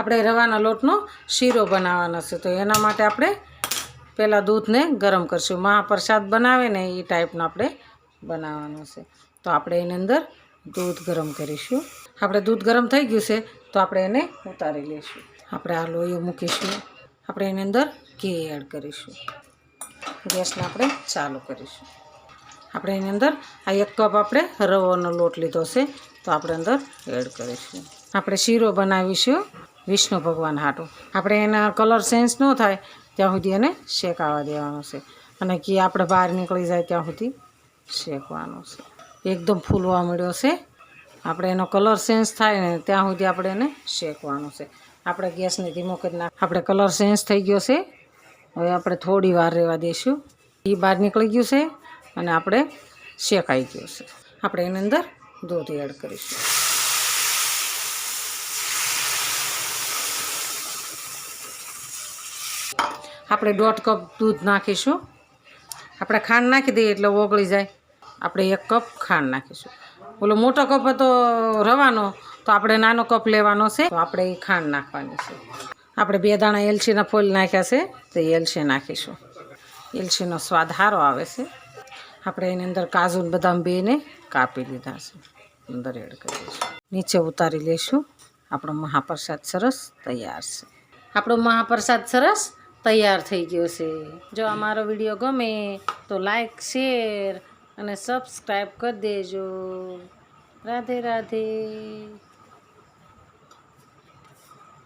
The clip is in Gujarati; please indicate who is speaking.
Speaker 1: આપણે રવાના લોટનો શીરો બનાવવાનો છે. તો એના માટે આપણે પહેલાં દૂધને ગરમ કરશું. મહાપ્રસાદ બનાવે ને એ ટાઈપનો આપણે બનાવવાનો છે. તો આપણે એની અંદર દૂધ ગરમ કરીશું. આપણે દૂધ ગરમ થઈ ગયું છે, તો આપણે એને ઉતારી લઈશું. આપણે આ લોહીઓ મૂકીશું. આપણે એની અંદર ઘી એડ કરીશું. ગેસને આપણે ચાલુ કરીશું. આપણે એની અંદર આ એક કપ આપણે રવાનો લોટ લીધો છે, તો આપણે અંદર એડ કરીશું. આપણે શીરો બનાવીશું. વિષ્ણુ ભગવાન હાટું. આપણે એના કલર સેન્સ ન થાય, ત્યાં સુધી એને શેકાવા દેવાનું છે. અને ઘી આપણે બહાર નીકળી જાય ત્યાં સુધી શેકવાનું છે. એકદમ ફૂલવા મળ્યો છે. આપણે એનો કલર સેન્સ થાય ને ત્યાં સુધી આપણે એને શેકવાનો છે. આપણે ગેસને ધીમો કરી નાખ આપણે કલર સેન્સ થઈ ગયો છે. હવે આપણે થોડી વાર રહેવા દઈશું એ બહાર નીકળી ગયું છે અને આપણે શેકાઈ ગયું છે. આપણે એની અંદર દૂધ એડ કરીશું. આપણે દોઢ કપ દૂધ નાખીશું. આપણે ખાંડ નાખી દઈએ એટલે ઓગળી જાય. આપણે એક કપ ખાંડ નાખીશું. ઓલો મોટો કપ હતો રવાનો, તો આપણે નાનો કપ લેવાનો છે. તો આપણે એ ખાંડ નાખવાની છે. આપણે બે દાણા એલચીના ફૂલ નાખ્યા છે, તો એલચી નાખીશું. એલચીનો સ્વાદ સારો આવે છે. આપણે એની અંદર કાજુ બદામ બેને કાપી લીધા છે. અંદર એડ કરી નીચે ઉતારી લઈશું. આપણો મહાપ્રસાદ સરસ તૈયાર છે. આપણો મહાપ્રસાદ સરસ તૈયાર થઈ ગયો છે. જો અમારો વીડિયો ગમે તો લાઈક શેર અને સબસ્ક્રાઈબ કરી દેજો. રાધે રાધે.